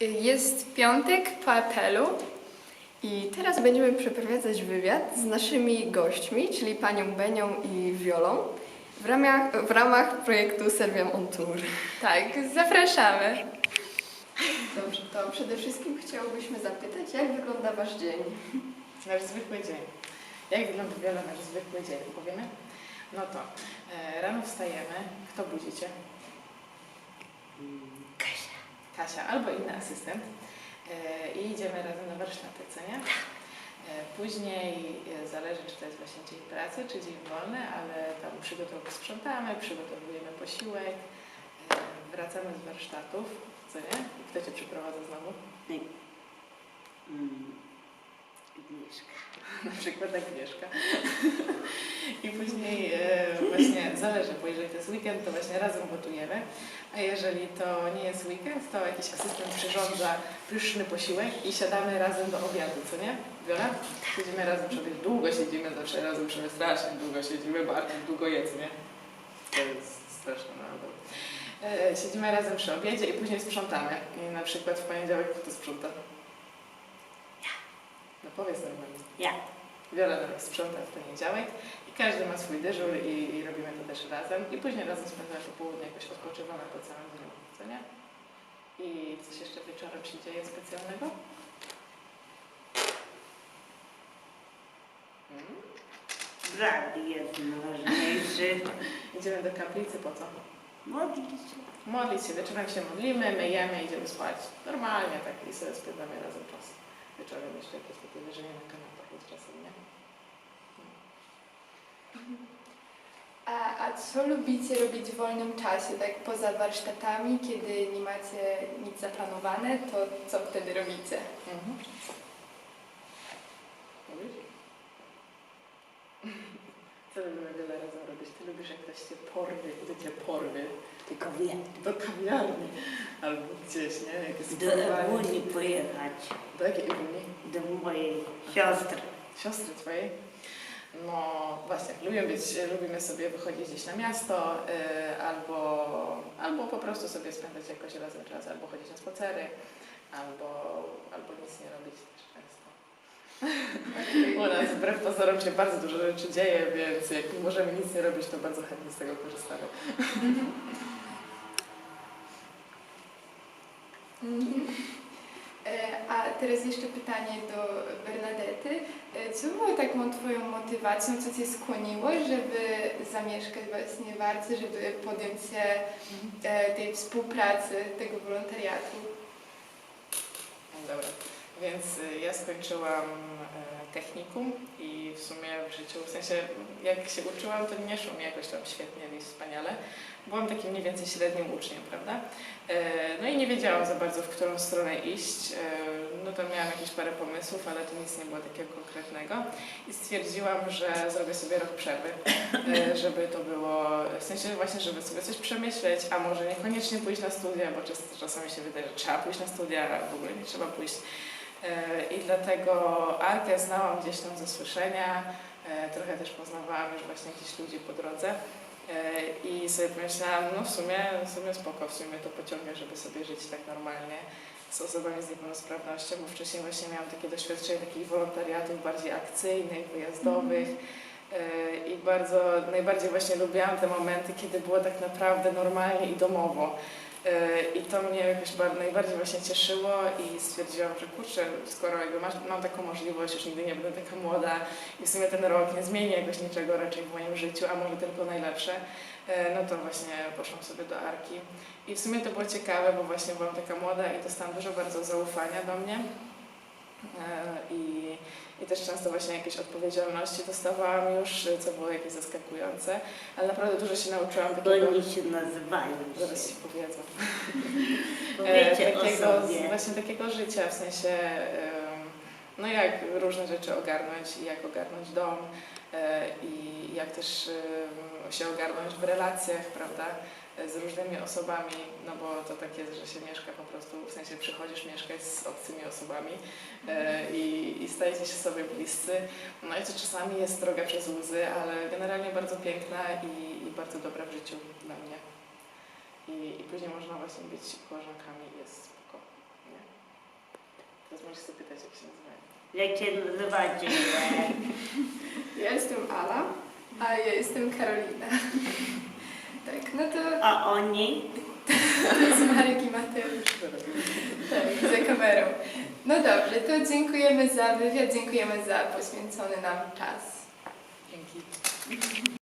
Jest piątek po apelu i teraz będziemy przeprowadzać wywiad z naszymi gośćmi, czyli panią Benią i Wiolą w ramach, w ramach projektu Serbian on Tour. Tak, zapraszamy. Dobrze, to przede wszystkim chciałobyśmy zapytać, jak wygląda wasz dzień? Nasz zwykły dzień. Jak wygląda wiele nasz zwykły dzień? Powiemy? No to e, rano wstajemy. Kto budzicie? Kasia. Albo inny asystent. E, I idziemy razem na warsztaty, co nie? E, później e, zależy, czy to jest właśnie dzień pracy, czy dzień wolny, ale tam przygotow- sprzątamy, przygotowujemy posiłek, wracamy z warsztatów, co nie? I kto Cię przyprowadza znowu? Mm, Agnieszka. na przykład Agnieszka. I później właśnie zależy, bo jeżeli to jest weekend, to właśnie razem gotujemy, a jeżeli to nie jest weekend, to jakiś asystent przyrządza pyszny posiłek i siadamy razem do obiadu, co nie? Wiola? Siedzimy razem przy obiadzie. Długo siedzimy zawsze razem przy obiadzie, strasznie długo siedzimy, bo Artur długo je, co nie? To jest straszne, naprawdę. E, siedzimy razem przy obiedzie i później sprzątamy. I na przykład w poniedziałek kto sprząta? Ja. No powiedz normalnie. Ja. Wiola nam sprząta w poniedziałek i każdy ma swój dyżur i, i robimy to też razem. I później razem spędzamy popołudnie, jakoś odpoczywamy po całym dniu, co nie? I coś jeszcze wieczorem się dzieje specjalnego? Hmm? Brat jest najważniejszy. Idziemy do kaplicy po co? Modlić się. Modlić się, wieczorem się modlimy, myjemy, idziemy spać. Normalnie tak i sobie spędzamy razem czas. Wieczorem jeszcze jakieś takie leżenie na kanapach jest czasem, nie? A, a co lubicie robić w wolnym czasie, tak poza warsztatami, kiedy nie macie nic zaplanowane, to co wtedy robicie? Mhm. Lubisz? Wiele razem robić? Ty lubisz, jak ktoś cię porwie, gdy cię porwie Tylko wiem. do kawiarni albo gdzieś, nie? Jak jest Do porwanie. Unii pojechać. Do jakiej Unii? Do mojej siostry. Siostry twojej? No właśnie, lubimy, być, lubimy sobie wychodzić gdzieś na miasto y, albo, albo po prostu sobie spędzać jakoś razem czas, albo chodzić na spacery, albo, albo nic nie robić też często. U nas wbrew pozorom się bardzo dużo rzeczy dzieje, więc jak nie możemy nic nie robić, to bardzo chętnie z tego korzystamy. Mhm. E, A teraz jeszcze pytanie do Bernadety. E, Co było taką Twoją motywacją, co Cię skłoniło, żeby zamieszkać właśnie w Arce, żeby podjąć się e, tej współpracy, tego wolontariatu? Więc y, ja skończyłam e, technikum i w sumie w życiu, w sensie jak się uczyłam, to nie szło mi jakoś tam świetnie i wspaniale. Byłam takim mniej więcej średnim uczniem, prawda? E, No i nie wiedziałam za bardzo, w którą stronę iść. E, No to miałam jakieś parę pomysłów, ale to nic nie było takiego konkretnego. I stwierdziłam, że zrobię sobie rok przerwy, żeby to było, w sensie właśnie, żeby sobie coś przemyśleć, a może niekoniecznie pójść na studia, bo czas, czasami się wydaje, że trzeba pójść na studia, a w ogóle nie trzeba pójść. E, I dlatego Arkę znałam gdzieś tam ze słyszenia, e, trochę też poznawałam już właśnie jakichś ludzi po drodze. E, I sobie pomyślałam, no w sumie, w sumie spoko, w sumie to pociągnie, żeby sobie żyć tak normalnie z osobami z niepełnosprawnością, bo wcześniej właśnie miałam takie doświadczenie takich wolontariatów bardziej akcyjnych, wyjazdowych. E, i bardzo, najbardziej właśnie lubiłam te momenty, kiedy było tak naprawdę normalnie i domowo. E, I to mnie jakoś bar- najbardziej właśnie cieszyło i stwierdziłam, że kurczę, skoro jakby masz, mam taką możliwość, już nigdy nie będę taka młoda i w sumie ten rok nie zmieni jakoś niczego raczej w moim życiu, a może tylko najlepsze, e, no to właśnie poszłam sobie do Arki. I w sumie to było ciekawe, bo właśnie byłam taka młoda i dostałam dużo bardzo zaufania do mnie. E, I, I też często właśnie jakieś odpowiedzialności dostawałam już, co było jakieś zaskakujące, ale naprawdę dużo się nauczyłam Bo takiego... oni się nazywają Zaraz się. powiedzą. Powiecie E, o takiego, sobie. Właśnie takiego życia, w sensie em, no jak różne rzeczy ogarnąć i jak ogarnąć dom e, i jak też em, się ogarnąć w relacjach, prawda, e, z różnymi osobami, no bo to tak jest, że się mieszka po prostu, w sensie przychodzisz mieszkać z obcymi osobami e, i, i stajecie się sobie bliscy. No i to czasami jest droga przez łzy, ale generalnie bardzo piękna i, i bardzo dobra w życiu dla mnie. I, I później można właśnie być koleżankami jest? Możesz sobie pytać, jak się nazywają. Jak cię nazywacie? Ja jestem Ala, a ja jestem Karolina. Tak, no to A oni? to jest Marek i Mateusz. Tak, za kamerą. No dobrze, to dziękujemy za wywiad, dziękujemy za poświęcony nam czas. Dzięki.